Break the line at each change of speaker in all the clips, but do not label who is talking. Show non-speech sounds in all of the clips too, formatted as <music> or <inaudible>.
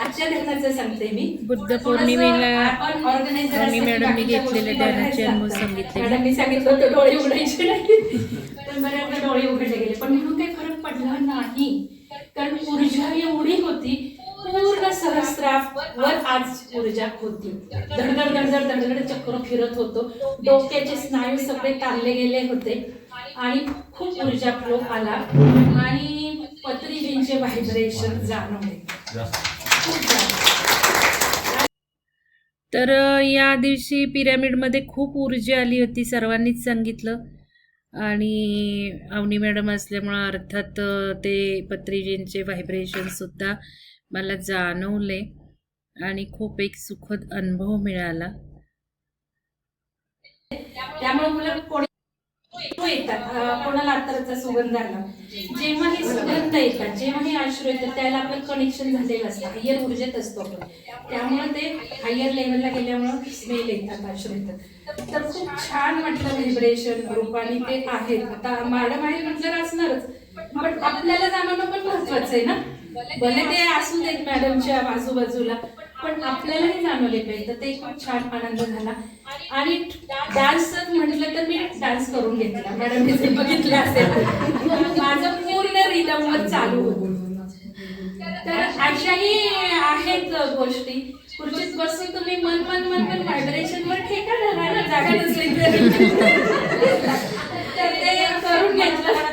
आजच्या ध्यानाचं सांगते मी.
बुद्ध पौर्णिमेला
असं
मॅडमनी घेतलेले. सांगितले.
मॅडमनी सांगितलं होतं डोळे उघडायचे नाही. पण बऱ्याचदा डोळे उघडले गेले. पण म्हणून काही फरक पडला नाही. कारण ऊर्जा एवढी होती पूर्ण सहस्राफ वर आज ऊर्जा होती. धडधड धडधड धडधड चक्र फिरत होतो. डोक्याचे स्नायू सगळे ताणले गेले होते. आणि खूप ऊर्जा फ्लो आला. आणि पत्रीजींचे व्हायब्रेशन जाणवले.
तर या दिवशी पिरॅमिडमध्ये खूप ऊर्जा आली होती सर्वांनीच सांगितलं. आणि अवनी मॅडम असल्यामुळं अर्थात ते पत्रीजींचे व्हायब्रेशनसुद्धा मला जाणवले. आणि खूप एक सुखद अनुभव मिळाला.
त्यामुळे तो येतात. कोणाला अत्तराचा सुगंध आला? जेव्हा हे सुगंध येतात जेव्हा हे अश्रू येतात त्याला आपलं कनेक्शन झालेलं असतं. हायर ऊर्जेत असतो आपण. त्यामुळे ते हायर लेवलला गेल्यामुळं स्मेल येतात अश्रू येतात. तर खूप छान म्हटलं व्हायब्रेशन रूपाने ते आहेत. आता मॅडम आहे म्हटलं असणारच. पण आपल्याला जाणवणं पण महत्वाचं आहे ना? भले ते असू देत मॅडमच्या आजूबाजूला पण आपल्यालाही जाणवले पाहिजे. तर ते खूप छान आनंद झाला. आणि डान्स म्हटलं तर मी डान्स करून घेतला. मॅडम बघितलं असेल. माझं पूर्ण रिदमवर चालू होतं. तर अशाही आहेत गोष्टी. खुर्चीत बसून तुम्ही मन मन मन मन व्हायब्रेशन वर ठेका धरा ना जागा नसली तर. ते करून घेतलं.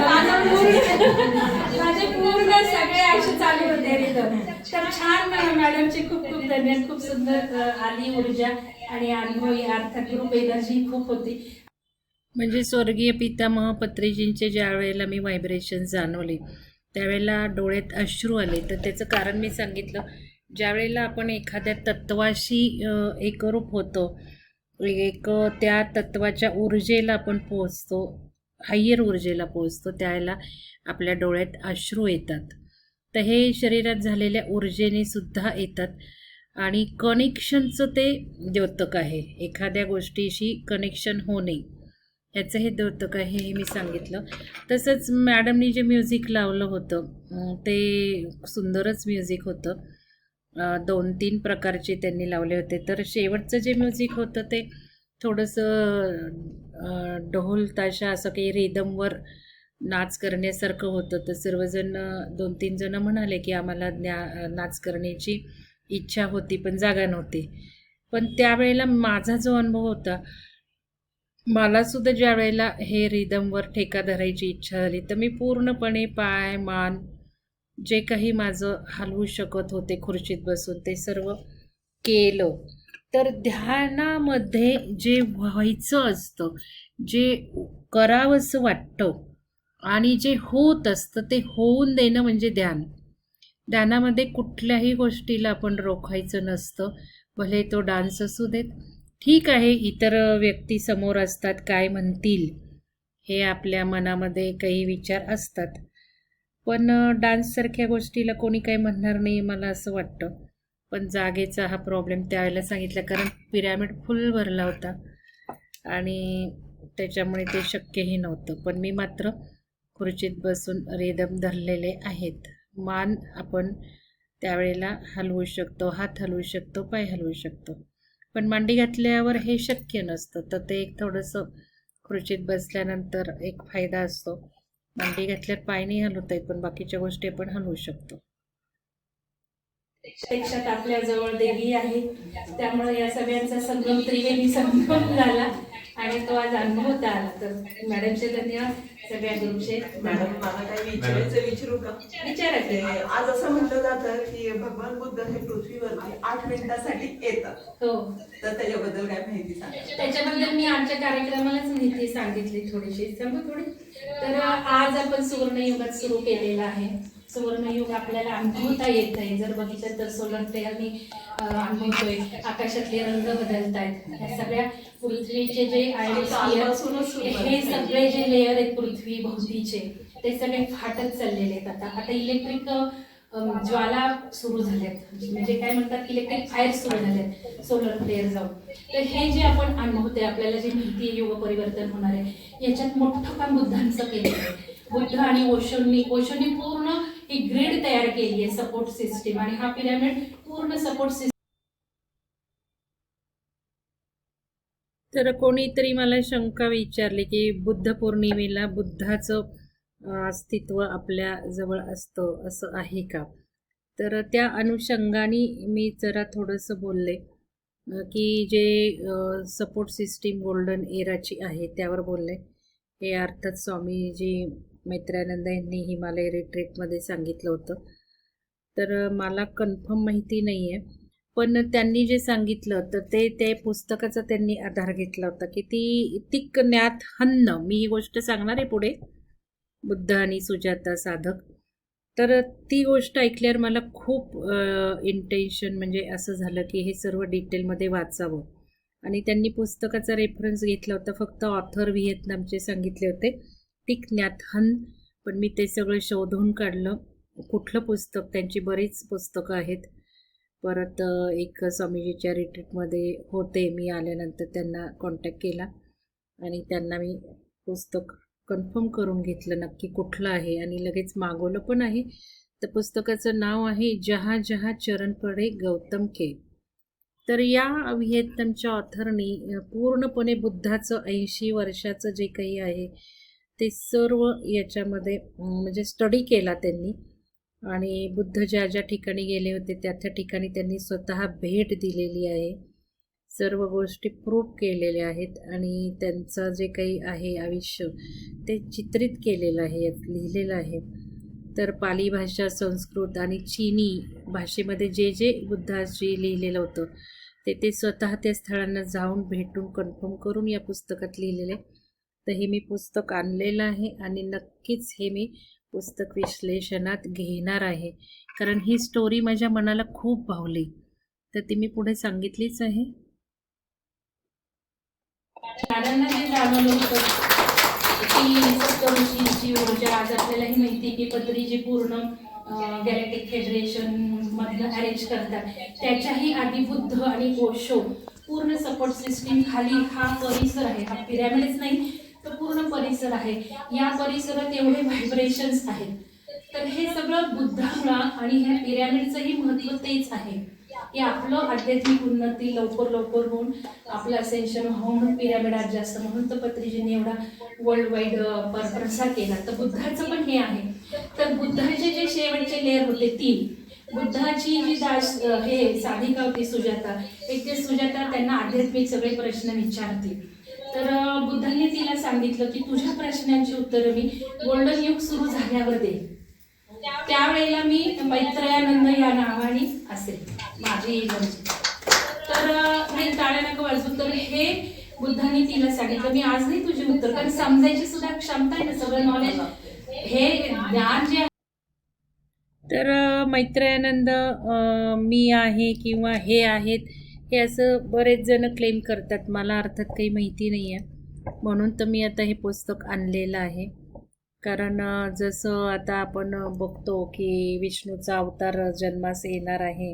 माझं पूर्ण माझे पूर्ण सगळे असे चालू होते रिदम. तर छान मॅडमची खूप खूप धन्यवाद. खूप सुंदर आली ऊर्जा आणि अनुभव. या अर्थात ग्रुप एनर्जी खूप होती.
म्हणजे स्वर्गीय पितामह पत्रीजींचे ज्या वेळेला मी व्हायब्रेशन जाणवले त्यावेळेला डोळ्यात अश्रू आले. तर त्याचं कारण मी सांगितलं ज्या वेळेला आपण एखाद्या तत्वाशी एकरूप होतो एक त्या तत्वाच्या ऊर्जेला आपण पोहोचतो हायर ऊर्जेला पोहोचतो त्यावेळेला आपल्या डोळ्यात अश्रू येतात. तर हे शरीरात झालेल्या ऊर्जेने सुद्धा येतात. आणि कनेक्शनचं ते द्योतक आहे. एखाद्या गोष्टीशी कनेक्शन होणे ह्याचं हे द्योतक आहे हे मी सांगितलं. तसंच मॅडमनी जे म्युझिक लावलं होतं ते सुंदरच म्युझिक होतं. दोन तीन प्रकारचे त्यांनी लावले होते. तर शेवटचं जे म्युझिक होतं ते थोडंसं ढोल ताशा असं काही रिदमवर नाच करण्यासारखं होतं. तर सर्वजण दोन तीन जण म्हणाले की आम्हाला ज्ञा नाच करण्याची इच्छा होती पण जागा नव्हती. पण त्यावेळेला माझा जो अनुभव होता मलासुद्धा ज्या वेळेला हे रिदमवर ठेका धरायची इच्छा झाली तर मी पूर्णपणे पाय मान जे काही माझं हलवू शकत होते खुर्चीत बसून ते सर्व केलं. तर ध्यानामध्ये जे व्हायचं असतं जे करावंसं वाटतं आणि जे होत असतं ते होऊन देणं म्हणजे ध्यान. ध्यानामध्ये कुठल्याही गोष्टीला आपण रोखायचं नसतं. भले तो डान्स असू देत. ठीक आहे इतर व्यक्ती समोर असतात काय म्हणतील हे आपल्या मनामध्ये काही विचार असतात. पण डान्ससारख्या गोष्टीला कोणी काही म्हणणार नाही मला असं वाटतं. पण जागेचा हा प्रॉब्लेम त्यावेळेला सांगितला कारण पिरॅमिड फुल भरला होता. आणि त्याच्यामुळे ते शक्यही नव्हतं. पण मी मात्र खुर्चीत बसून रेदम धरलेले आहेत. मान आपण त्यावेळेला हलवू शकतो हात हलवू शकतो पाय हलवू शकतो. पण मांडी घातल्यावर हे शक्य नसतं. तर ते एक थोडंसं खुर्चीत बसल्यानंतर एक फायदा असतो. मांडी घातल्यावर पाय नाही हलवता येत पण बाकीच्या गोष्टी आपण हलवू शकतो.
प्रत्यक्षात आपल्या जवळ देवी आहे त्यामुळे या सगळ्यांचा संगम त्रिवेणी संगम झाला. आणि तो आज अनुभवता आला तर मॅडमचे धन्यवाद सगळ्या ग्रुपचे
मॅडम मला काही विचारायचं विचारू का?
विचारा
ते
की.
आज असं म्हटलं जातं की भगवान बुद्ध हे पृथ्वीवरती आठ मिनिटासाठी येतात.
हो.
तर त्याच्याबद्दल काय माहिती सांगा?
त्याच्याबद्दल मी आमच्या कार्यक्रमालाच माहिती सांगितली थोडीशी. सांगू थोडी? तर आज आपण सुवर्णयुगात सुरू केलेलं आहे. सुवर्णयुग आपल्याला अनुभवता येत आहे जर बघितलं तर सोलर ते आम्ही अनुभवतोय. आकाशातले रंग बदलत आहेत या सगळ्या पृथ्वीचे जे हे सगळे जे लेअर आहेत पृथ्वी भोवतीचे ते सगळे फाटत चाललेले आहेत आता. आता इलेक्ट्रिक ज्वाला सुरू झाल्यात. म्हणजे काय म्हणतात इलेक्ट्रिक फायर सुरू झाल्यात सोलर प्लेअर जाऊन. तर हे जे आपण अनुभवतोय आपल्याला जे माहिती आहे युग परिवर्तन होणार आहे याच्यात मोठं काम बुद्धांचं केलेलं आहे. बुद्ध आणि ओशोंनी ओशोंनी पूर्ण ही ग्रीड तयार केली आहे सपोर्ट सिस्टीम आणि हा पिरामिड पूर्ण सपोर्ट सिस्टीम
तर कोणीतरी मला शंका विचारली की बुद्ध पौर्णिमेला बुद्धाचं अस्तित्व आपल्या जवळ असतं असं आहे का? तर त्या अनुषंगाने मी जरा थोडंसं बोलले की जे सपोर्ट सिस्टीम गोल्डन एराची आहे त्यावर बोलले. हे अर्थात स्वामीजी मैत्रानंद यांनी हिमालय रिट्रीटमध्ये सांगितलं होतं. तर मला कन्फर्म माहिती नाही आहे पण त्यांनी जे सांगितलं तर ते त्या पुस्तकाचा त्यांनी आधार घेतला होता की ती तिक ज्ञात हन्न. मी ही गोष्ट सांगणार आहे पुढे. बुद्ध आणि सुजाता साधक. तर ती गोष्ट ऐकल्यावर मला खूप इंटेन्शन म्हणजे असं झालं की हे सर्व डिटेलमध्ये वाचावं. आणि त्यांनी पुस्तकाचा रेफरन्स घेतला होता. फक्त ऑथर व्हिएतनामचे सांगितले होते. तिक ज्ञात हन पण मी ते सगळं शोधून काढलं. कुठलं पुस्तक? त्यांची बरीच पुस्तकं आहेत. परत एक स्वामीजीच्या रिट्रीटमध्ये होते. मी आल्यानंतर त्यांना कॉन्टॅक्ट केला आणि त्यांना मी पुस्तक कन्फर्म करून घेतलं नक्की कुठलं आहे आणि लगेच मागवलं पण आहे. तर पुस्तकाचं नाव आहे जहा जहा चरण पडे गौतम के. तर या व्हिएतनामच्या ऑथरनी पूर्णपणे बुद्धाचं ऐंशी वर्षाचं जे काही आहे ते सर्व याच्यामध्ये म्हणजे स्टडी केला त्यांनी. आणि बुद्ध ज्या ज्या ठिकाणी गेले होते त्या त्या ठिकाणी त्यांनी स्वतः भेट दिलेली आहे. सर्व गोष्टी प्रूफ केलेल्या आहेत आणि त्यांचं जे काही आहे आयुष्य ते चित्रित केलेलं आहे लिहिलेलं आहे. तर पाली भाषा संस्कृत आणि चीनी भाषेमध्ये जे जे बुद्धाशी लिहिलेलं होतं ते ते स्वतः त्या स्थळांना जाऊन भेटून कन्फर्म करून या पुस्तकात लिहिलेले तर हे मी पुस्तक आणलेलं आहे आणि नक्कीच हे मी पुस्तक विश्लेषणात घेणार आहे. कारण ही स्टोरी माझ्या मनाला खूप भावली. तर ती मी पुढे सांगितलीच आहे.
दादांना जे जाणवलं ऊर्जा आज आपल्यालाही माहिती की पत्री जी पूर्ण गॅलेक्टिक फेडरेशन मधलं अरेंज करतात. त्याच्याही आधी बुद्ध आणि ओशो पूर्ण सपोर्ट सिस्टीम खाली हा परिसर आहे. हा पिरॅमिडच नाही तर पूर्ण परिसर आहे. या परिसरात एवढे व्हायब्रेशन्स आहेत. तर हे सगळं बुद्धामुळा आणि ह्या पिरॅमिडचंही महत्त्व तेच आहे. की आपलं आध्यात्मिक उन्नती लवकर लवकर होऊन आपलं असेन्शन होऊन पिरॅमिड आज जास्त म्हणून तर पत्रीजींनी एवढा वर्ल्ड वाईड प्रसार केला. तर बुद्धाचं पण हे आहे. तर बुद्धाचे जे शेवटचे लेअर होते तीन. बुद्धाची जी दास हे साधिका होती सुजाता एक ते सुजाता त्यांना आध्यात्मिक सगळे प्रश्न विचारतील. तर बुद्धांनी तिला सांगितलं की तुझ्या प्रश्नांची उत्तरं मी गोल्डन युग सुरू झाल्यावर दे त्यावेळेला मी मैत्रयानंद या नावाने असेल माझी तर अं, टाळ्या नका वाजवू. तर हे बुद्धांनी तिला सांगितलं. मी आज नाही तुझे उत्तर कारण समजायची सुद्धा क्षमता आहे ना सगळं नॉलेज हे ज्ञान जे
तर मैत्रयानंद मैत्रेयानंद मी आहे किंवा हे आहेत हे असं बरेच जण क्लेम करतात मला अर्थात काही माहिती नाही आहे म्हणून तर मी आता हे पुस्तक आणलेलं आहे. कारण जसं आता आपण बघतो की विष्णूचा अवतार जन्मास येणार आहे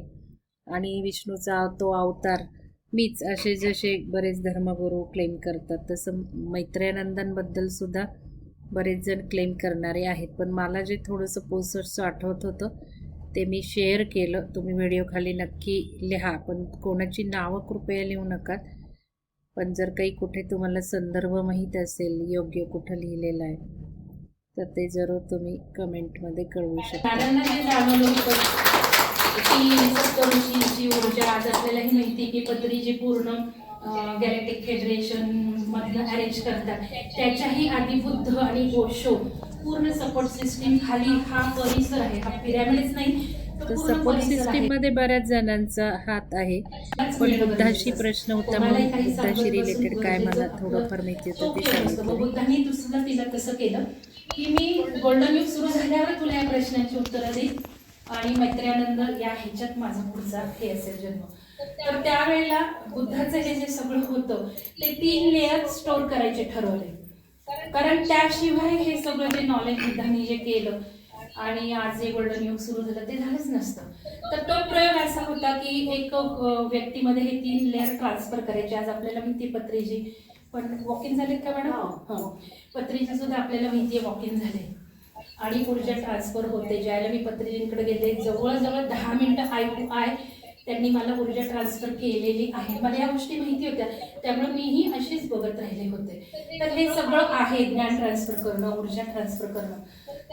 आणि विष्णूचा तो अवतार मीच असे जसे बरेच धर्मगुरू क्लेम करतात तसं मैत्रेयानंदांबद्दल सुद्धा बरेच जण क्लेम करणारे आहेत. पण मला जे थोडंसं पोस्टर्सचं आठवत होतं ते मी शेअर केलं. तुम्ही व्हिडिओखाली नक्की लिहा. पण कोणाची नावं कृपया लिहू नका. पण जर काही कुठे तुम्हाला संदर्भ माहीत असेल योग्य कुठं लिहिलेलं आहे तर ते जरूर तुम्ही कमेंटमध्ये कळवू शकता.
ऊर्जा आज आपल्याला माहिती की जी पूर्ण गॅलेक्टिक फेडरेशन मधलं अरेंज करतात त्याच्याही आधी बुद्ध आणि ओशो पूर्ण सपोर्ट सिस्टीम खाली हा परिसर आहे हा पिरॅमिडच नाही तर
सपोर्ट
परिसर आहे.
सिस्टीममध्ये बऱ्याच जणांचा हात आहे. पण बुद्धाशी प्रश्न होता म्हणून बुद्धाशी रिलेटेड काय मला थोडंफार माहिती होतं
बुद्धांनी दुसरं तिला कसं केलं की मी गोल्डन युग सुरू झाल्यावर तुला या प्रश्नाची उत्तरं देईन. आणि मैत्र्यानंद या ह्याच्यात माझा पुढचा हे असेल जन्म. तर त्यावेळेला बुद्धाचं हे जे सगळं होतं ते तीन लेअर स्टोर करायचे ठरवले. कारण त्याशिवाय हे सगळं जे नॉलेज बुद्धांनी जे केलं आणि आज जे गोल्डन युग सुरू झालं ते झालंच नसतं. तर तो प्रयोग असा होता की एक व्यक्तीमध्ये हे तीन लेअर ट्रान्सफर करायचे. आज आपल्याला माहिती पत्रीजी. पण वॉक इन झालेत का मॅडम
हो.
हां. पत्रीजी सुद्धा आपल्याला माहिती आहे वॉक इन झाले. आणि ऊर्जा ट्रान्सफर होते. ज्यावेळेला मी पत्रिजींकडे गेले जवळजवळ दहा मिनिटं आय टू आय त्यांनी मला ऊर्जा ट्रान्सफर केलेली आहे मला या गोष्टी माहिती होत्या. त्यामुळे मीही अशीच बघत राहिले होते. तर हे सगळं आहे ज्ञान ट्रान्सफर करणं ऊर्जा ट्रान्सफर करणं.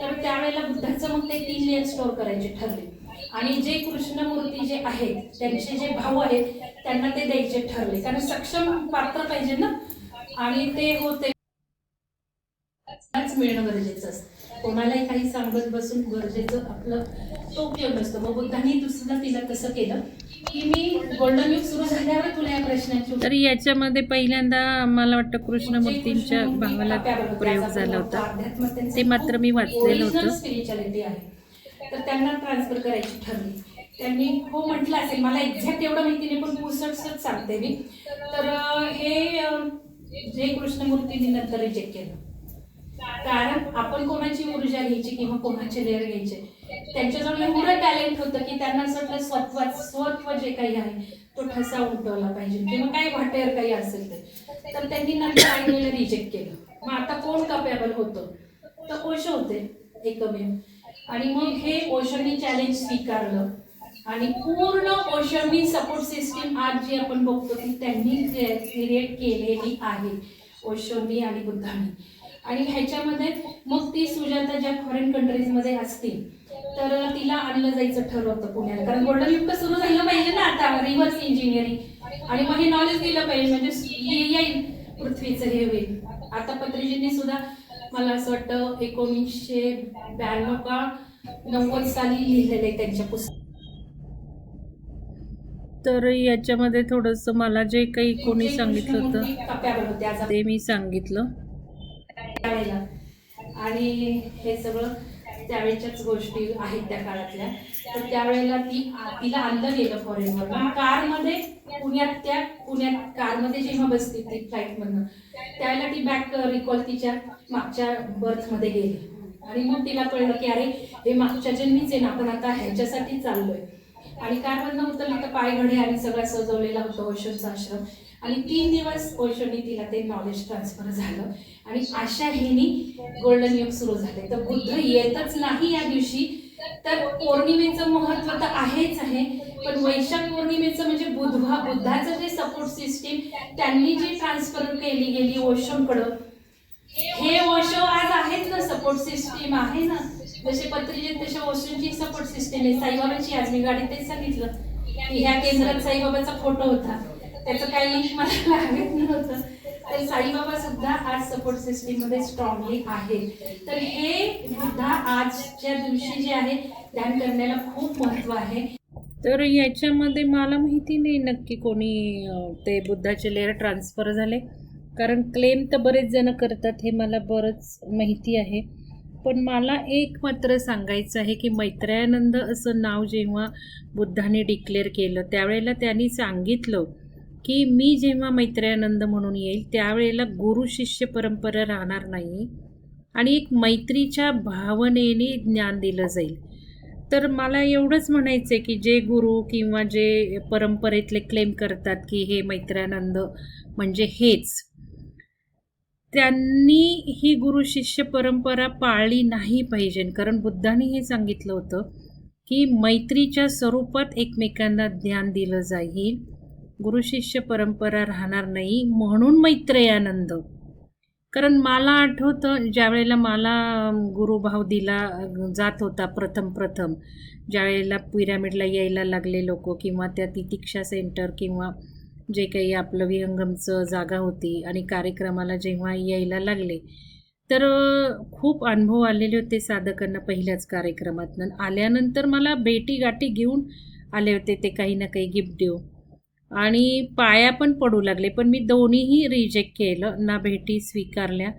तर त्यावेळेला बुद्धाचं मग ते तीन लेअर स्टोअर करायचे ठरले. आणि जे कृष्णमूर्ती जे आहेत त्यांचे जे भाऊ आहेत त्यांना ते द्यायचे ठरले. कारण सक्षम पात्र पाहिजे ना? आणि ते होते. मिळणं गरजेचं असतं. कोणालाही काही सांगत बसून गरजेचं आपलं तो उपयोग नसतो मग बुद्धांनी दुसरं तिला तसं केलं की मी गोल्डन युग सुरू झाल्यावर तुला या प्रश्नाची
तर याच्यामध्ये पहिल्यांदा मला वाटतं कृष्णमूर्तींच्या भावाला प्रयोग झाला होता. ते मात्र मी वाचलेलं होतं.
स्पिरिच्युअलिटी आहे. तर त्यांना ट्रान्सफर करायची ठरली. त्यांनी हो म्हटलं असेल मला एक्झॅक्ट एवढं माहिती नाही पण पुसटसच सांगते मी. तर हे जे कृष्णमूर्तींनी नंतर रिजेक्ट केलं. कारण आपण कोणाची ऊर्जा घ्यायची किंवा कोणाचे लेअर घ्यायचे? त्यांच्याजवळ एवढं टॅलेंट होतं की त्यांना असं वाटलं स्वत्व स्वत्व जे काही आहे तो ठसा उमटवला पाहिजे. किंवा काही वाटेर काही असेल ते. तर त्यांनी नंतर आयडियाला रिजेक्ट केलं. मग आता कोण कपेबल होतं? तर ओशो होते एकमेव. आणि मग हे ओशोनी चॅलेंज स्वीकारलं. आणि पूर्ण ओशोनी सपोर्ट सिस्टीम आज जी आपण बघतो ती त्यांनी क्रिएट केलेली आहे ओशोनी आणि बुद्धांनी. आणि ह्याच्यामध्ये मग ती सुजाता ज्या फॉरेन कंट्रीजमध्ये असतील तर तिला आणलं जायचं ठरवतं पुण्याला. कारण गोल्डन युग सुरू झालं पाहिजे ना आता रिव्हर्स इंजिनिअरिंग आणि मग हे नॉलेज दिलं पाहिजे म्हणजे येईल पृथ्वीचं हे होईल. आता पत्रिजींनी सुद्धा मला असं वाटतं एकोणीसशे ब्याण्णव का नव्वद साली लिहिलेलं आहे त्यांच्या पुस्तकात
तर याच्यामध्ये थोडंसं मला जे काही कोणी सांगितलं होतं ते मी सांगितलं.
त्यावेळेला आणि हे सगळं त्यावेळेच्याच गोष्टी आहेत त्या काळातल्या. तर त्यावेळेला ती तिला आणलं गेलं फॉरेनवर कारमध्ये पुण्यात त्या पुण्यात कारमध्ये जेव्हा बसते ती फ्लाईटमधनं त्यावेळेला ती बॅक रिकॉल तिच्या मागच्या बर्थमध्ये गेली. आणि मग तिला कळलं की अरे हे मागच्या जन्मीच आहे ना आपण आता ह्याच्यासाठी चाललोय. आणि कारमधनं उतरली तर पायघडे आणि सगळं सजवलेला होता ओशोचा आश्रम. आणि तीन दिवस ओशोनी तिला ते नॉलेज ट्रान्सफर झालं. आणि अशा ह्यानी गोल्डन युग सुरू झाले. तर बुद्ध येतच नाही या दिवशी. तर पौर्णिमेचं महत्त्व तर आहेच आहे. पण वैशाख पौर्णिमेचं म्हणजे बुधवा बुद्धाचं जे सपोर्ट सिस्टीम त्यांनी जी ट्रान्सफर केली गेली ओशोकडं हे ओशो आज आहेत ना सपोर्ट सिस्टीम आहे ना. जसे पत्रिजित तशा ओशोची सपोर्ट सिस्टीम आहे. साईबाबाची आज मी गाडीत तेच सांगितलं. की ह्या केंद्रात साईबाबाचा फोटो होता. त्याचं काही लिंक मला लागत नव्हतं. तर साईबाबा सुद्धा आज सपोर्ट सिस्टीममध्ये स्ट्रॉंगली आहे तर हे सुद्धा आजच्या दिवशी जे आहे ध्यान करण्याला खूप महत्त्व आहे.
तर याच्यामध्ये मला माहिती नाही नक्की कोणी ते बुद्धाचे लेअर ट्रान्सफर झाले. कारण क्लेम तर बरेच जण करतात हे मला बरंच माहिती आहे. पण मला एक मात्र सांगायचं आहे की मैत्रेयानंद असं नाव जेव्हा बुद्धाने डिक्लेअर केलं त्यावेळेला त्यांनी सांगितलं की मी जेव्हा मैत्रानंद म्हणून येईल त्यावेळेला गुरु शिष्य परंपरा राहणार नाही आणि एक मैत्रीच्या भावनेने ज्ञान दिलं जाईल. तर मला एवढंच म्हणायचं आहे की जे गुरु किंवा जे परंपरेतले क्लेम करतात की हे मैत्रानंद म्हणजे हेच त्यांनी ही गुरु शिष्य परंपरा पाळली नाही पाहिजे. कारण बुद्धाने हे सांगितलं होतं की मैत्रीच्या स्वरूपात एकमेकांना ज्ञान दिलं जाईल गुरुशिष्य परंपरा राहणार नाही म्हणून मैत्रेयानंद कारण मला आठवतं ज्यावेळेला मला गुरुभाव दिला जात होता प्रथम प्रथम ज्यावेळेला पिरामिडला यायला लागले लोक किंवा त्या तितिक्षा सेंटर किंवा जे काही आपलं विहंगमचं जागा होती आणि कार्यक्रमाला जेव्हा यायला लागले तर खूप अनुभव आलेले होते साधकांना पहिल्याच कार्यक्रमातनं. आल्यानंतर मला भेटी गाठी घेऊन आले होते ते काही ना काही गिफ्ट देऊ आणि पाया पण पडू लागले पण मी दोन्हीही रिजेक्ट केलं. ना भेटी स्वीकारल्या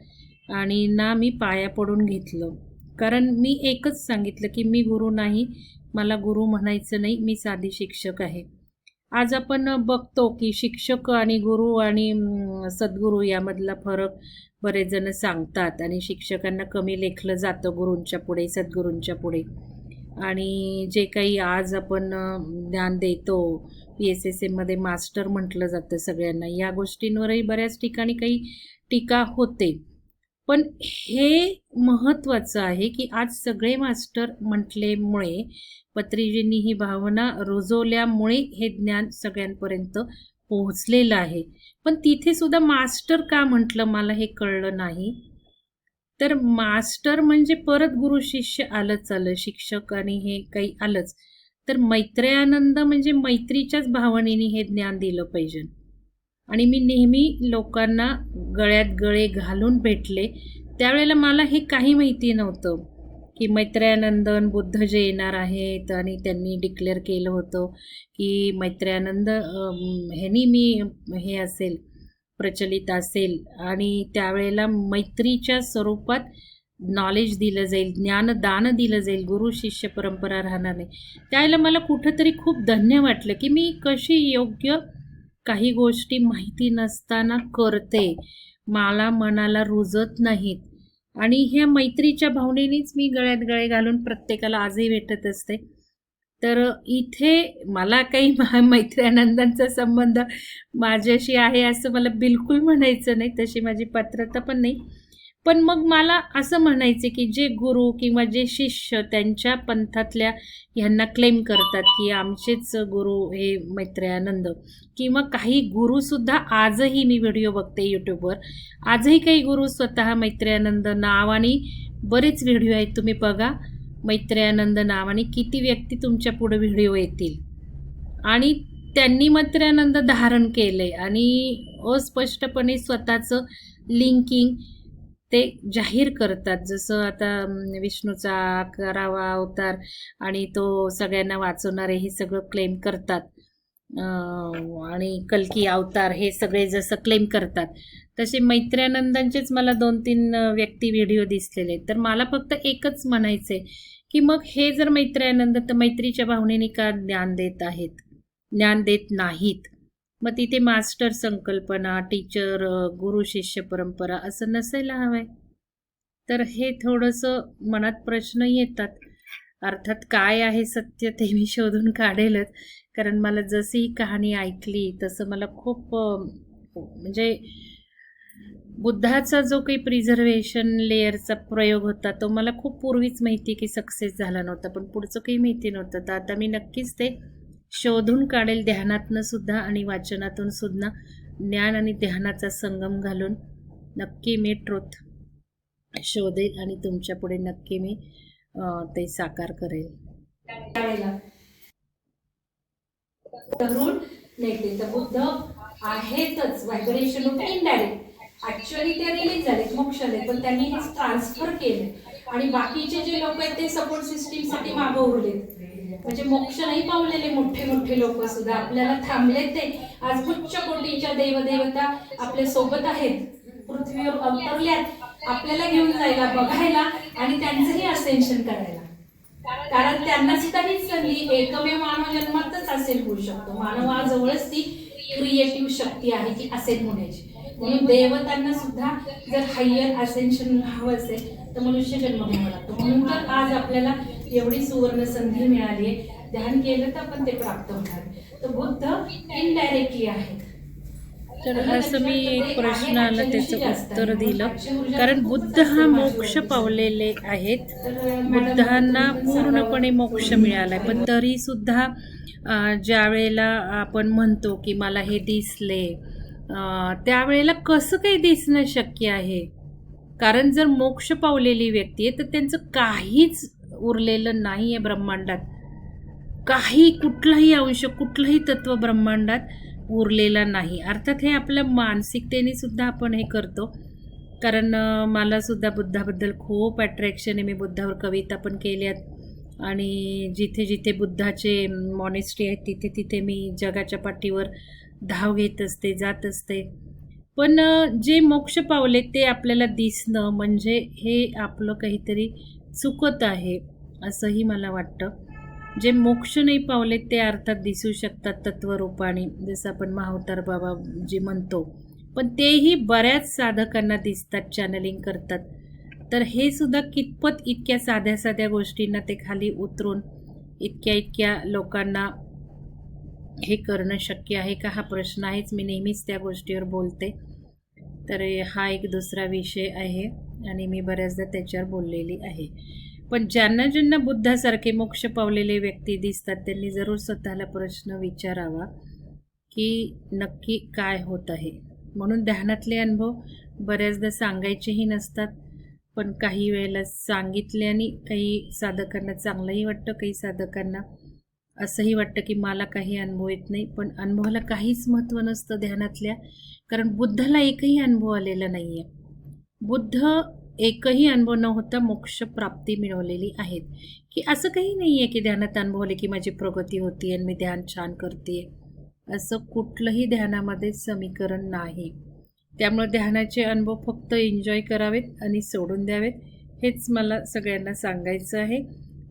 आणि ना मी पाया पडून घेतलं. कारण मी एकच सांगितलं की मी गुरु नाही मला गुरु म्हणायचं नाही मी साधी शिक्षक आहे. आज आपण बघतो की शिक्षक आणि गुरु आणि सद्गुरू यामधला फरक बरेच जण सांगतात आणि शिक्षकांना कमी लेखलं जातं गुरूंच्या पुढे सद्गुरूंच्या पुढे. आणि जे काही आज आपण ध्यान ज्ञान देतो पी एस एस एमध्ये मास्टर म्हटलं जातं सगळ्यांना. या गोष्टींवरही बऱ्याच ठिकाणी काही टीका होते. पण हे महत्त्वाचं आहे की आज सगळे मास्टर म्हटल्यामुळे पत्रीजींनी ही भावना रुजवल्यामुळे हे ज्ञान सगळ्यांपर्यंत पोहोचलेलं आहे. पण तिथे सुद्धा मास्टर का म्हटलं मला हे कळलं नाही. तर मास्टर म्हणजे परत गुरु शिष्य आलंच आलं शिक्षक आणि हे काही आलंच. तर मैत्रेयानंद म्हणजे मैत्रीच्याच भावनेने हे ज्ञान दिलं पाहिजे. आणि मी नेहमी लोकांना गळ्यात गळे घालून भेटले. त्यावेळेला मला हे काही माहिती नव्हतं की मैत्रेयानंदन बुद्ध जे येणार आहेत आणि त्यांनी डिक्लेअर केलं होतं की मैत्रेयानंद ह्यानी मी हे असेल प्रचलित असेल. आणि त्यावेळेला मैत्रीच्या स्वरूपात नॉलेज दिलं जाईल ज्ञानदान दिलं जाईल गुरु शिष्य परंपरा राहणार नाही. त्यावेळेला मला कुठंतरी खूप धन्य वाटलं की मी कशी योग्य काही गोष्टी माहिती नसताना करते. मला मनाला रुजत नाहीत. आणि ह्या मैत्रीच्या भावनेनेच मी गळ्यात गळे घालून प्रत्येकाला आजही भेटत असते. तर इथे मला काही <laughs> मा- मैत्र्यानंदांचा संबंध माझ्याशी आहे असं मला बिलकुल म्हणायचं नाही. तशी माझी पात्रता पण नाही. पण मग मला असं म्हणायचं की जे गुरु किंवा जे शिष्य त्यांच्या पंथातल्या ह्यांना क्लेम करतात की आमचेच गुरु हे मैत्रेयानंद किंवा काही गुरुसुद्धा आजही मी व्हिडिओ बघते यूट्यूबवर आजही काही गुरु स्वतः मैत्रेयानंद नावाने बरेच व्हिडिओ आहेत तुम्ही बघा. मैत्रेयानंद नावाने किती व्यक्ती तुमच्यापुढे व्हिडिओ येतील. आणि त्यांनी मैत्रयानंद धारण केले आणि अस्पष्टपणे स्वतःचं लिंकिंग ते जाहीर करतात. जसं आता विष्णूचा करावा अवतार आणि तो सगळ्यांना वाचवणारे हे सगळं क्लेम करतात. आणि कलकी अवतार हे सगळे जसं क्लेम करतात. तसे मैत्र्यानंदांचेच मला दोन तीन व्यक्ती व्हिडिओ दिसलेले. आहेत. तर मला फक्त एकच म्हणायचं आहे की मग हे जर मैत्र्यानंद तर मैत्रीच्या भावनेने का ज्ञान देत आहेत? ज्ञान देत नाहीत? मग तिथे मास्टर संकल्पना टीचर गुरु शिष्य परंपरा असं नसायला हवं आहे तर हे थोडंसं मनात प्रश्न येतात. अर्थात काय आहे सत्य ते मी शोधून काढेलच. कारण मला जशी ही कहाणी ऐकली तसं मला खूप म्हणजे बुद्धाचा जो काही प्रिझर्वेशन लेअरचा प्रयोग होता तो मला खूप पूर्वीच माहिती की सक्सेस झाला नव्हता. पण पुढचं काही माहिती नव्हतं. तर आता मी नक्कीच ते शोधून काढेल ध्यानातनं सुद्धा आणि वाचनातून सुद्धा. ज्ञान आणि ध्यानाचा संगम घालून नक्की मी ट्रुथ शोधेल आणि तुमच्यापुढे नक्की मी ते साकार करेल.
तरुण नेते तर बुद्ध आहेतच. व्हायब्रेशन ऑफ इनडायरेक्ट ऍक्च्युअली ते रिलीज झालेत मोक्षाले पण त्यांनी हे ट्रान्सफर केले आणि बाकीचे जे लोक आहेत ते सपोर्ट सिस्टीमसाठी मागं उरलेत. म्हणजे मोक्ष नाही पावलेले मोठे मोठे लोक सुद्धा. आपल्याला थांबलेत ते. आज उच्च कोटीच्या देवदेवता आपल्यासोबत आहेत. पृथ्वीवर अवतरल्यात. आपल्याला घेऊन जायला बघायला आणि त्यांचंही असेन्शन करायला. कारण त्यांना सुद्धा हीच संधी एकमेव मानव जन्मातच असेल होऊ शकतो. मानवाजवळच ती क्रिएटिव्ह शक्ती आहे की असेल होण्याची. म्हणून देवतांना सुद्धा जर हायर असेन्शन हवं असेल तर मनुष्य जन्म घ्यावा लागतो. म्हणून तर आज आपल्याला एवढी सुवर्ण संधी मिळाली आहे. ध्यान केलं तर पण ते प्राप्त होणार. आहे. तर बुद्ध इनडायरेक्टली आहेत
तर असं मी एक प्रश्न आला त्याचं उत्तर दिलं. कारण बुद्ध हा मोक्ष पावलेले आहेत. बुद्धांना पूर्णपणे मोक्ष मिळाला आहे पण तरी सुद्धा अं, ज्या वेळेला आपण म्हणतो की मला हे दिसले त्यावेळेला कसं काही दिसणं शक्य आहे? कारण जर मोक्ष पावलेली व्यक्ती आहे तर त्यांचं काहीच उरलेलं नाही आहे ब्रह्मांडात. काही कुठलाही अंश कुठलंही तत्व ब्रह्मांडात उरलेला नाही. अर्थात हे आपल्या मानसिकतेने सुद्धा आपण हे करतो. कारण मलासुद्धा मला सुद्धा बुद्धाबद्दल खूप अट्रॅक्शन आहे. मी बुद्धावर कविता पण केल्यात. आणि जिथे जिथे बुद्धाचे मॉनेस्ट्री आहेत तिथे तिथे मी जगाच्या पाठीवर धाव घेत असते जात असते. पण जे मोक्ष पावले ते आपल्याला दिसणं म्हणजे हे आपलं काहीतरी चुकत आहे असंही मला वाटतं. जे मोक्ष नाही पावले ते अर्थात दिसू शकतात तत्वरूपाने जसं आपण महावतार बाबा जे म्हणतो. पण तेही बऱ्याच साधकांना दिसतात चॅनलिंग करतात. तर हे सुद्धा कितपत इतक्या साध्या साध्या गोष्टींना ते खाली उतरून इतक्या इतक्या लोकांना हे करणं शक्य आहे का? हा प्रश्न आहेच. मी नेहमीच त्या गोष्टीवर बोलते. तर हा एक दुसरा विषय आहे आणि मी बऱ्याचदा त्याच्यावर बोललेली आहे. पण ज्यांना ज्यांना बुद्धासारखे मोक्ष पावलेले व्यक्ती दिसतात त्यांनी जरूर स्वतःला प्रश्न विचारावा की नक्की काय होत आहे? म्हणून ध्यानातले अनुभव बऱ्याचदा सांगायचेही नसतात. पण काही वेळेला सांगितल्याने काही साधकांना चांगलंही वाटतं काही साधकांना असंही वाटतं की मला काही अनुभव येत नाही पण अनुभवाला काहीच महत्त्व नसतं ध्यानातल्या कारण बुद्धाला एकही अनुभव आलेला नाही आहे बुद्ध एकही अनुभव न होता मोक्षप्राप्ती मिळवलेली आहेत. की असं काही नाही आहे की ध्यानात अनुभवले की माझी प्रगती होती आणि मी ध्यान छान करते असं कुठलंही ध्यानामध्ये समीकरण नाही. त्यामुळे ध्यानाचे अनुभव फक्त एन्जॉय करावेत आणि सोडून द्यावेत. हेच मला सगळ्यांना सांगायचं आहे.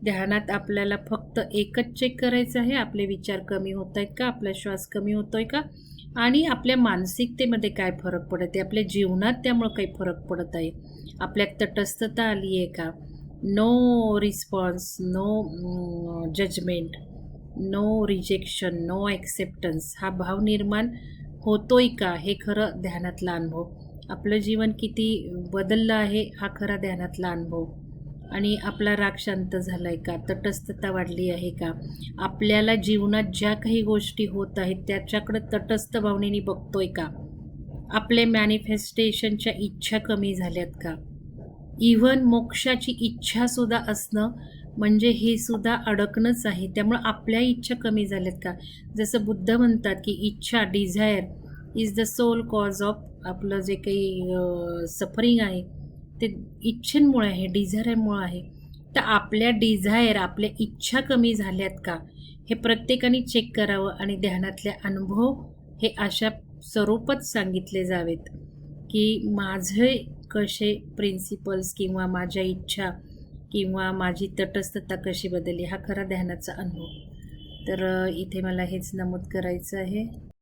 ध्यानात आपल्याला फक्त एकच चेक करायचं आहे. आपले विचार कमी होत आहेत का? आपला श्वास कमी होतो आहे का? आणि आपल्या मानसिकतेमध्ये काय फरक पडत आहे? आपल्या जीवनात त्यामुळं काही फरक पडत आहे? आपल्यात तटस्थता आली आहे का? No response no judgement no rejection no acceptance हा भाव निर्माण होतोय का हे खरं ध्यानातला अनुभव? आपलं जीवन किती बदललं आहे हा खरा ध्यानातला अनुभव. आणि आपला राग शांत झाला आहे का? तटस्थता वाढली आहे का? आपल्याला जीवनात ज्या काही गोष्टी होत आहेत त्याच्याकडं तटस्थ भावनेने बघतोय का? आपले मॅनिफेस्टेशनच्या इच्छा कमी झाल्यात का? इव्हन मोक्षाची इच्छासुद्धा असणं म्हणजे हे सुद्धा अडकणंच आहे. त्यामुळं आपल्या इच्छा कमी झाल्यात का? जसं बुद्ध म्हणतात की इच्छा desire is the sole cause of आपलं जे काही सफरिंग आहे ते इच्छेंमुळे आहे डिझायरमुळं आहे. तर आपल्या डिझायर आपल्या इच्छा कमी झाल्यात का? हे प्रत्येकाने चेक करावं आणि ध्यानातले अनुभव हे अशा स्वरूपात सांगितले जावेत की माझे कसे प्रिन्सिपल्स किंवा माझ्या इच्छा किंवा माझी तटस्थता कशी बदलली हा खरा ध्यानाचा अनुभव. तर इथे मला हेच नमूद करायचं आहे.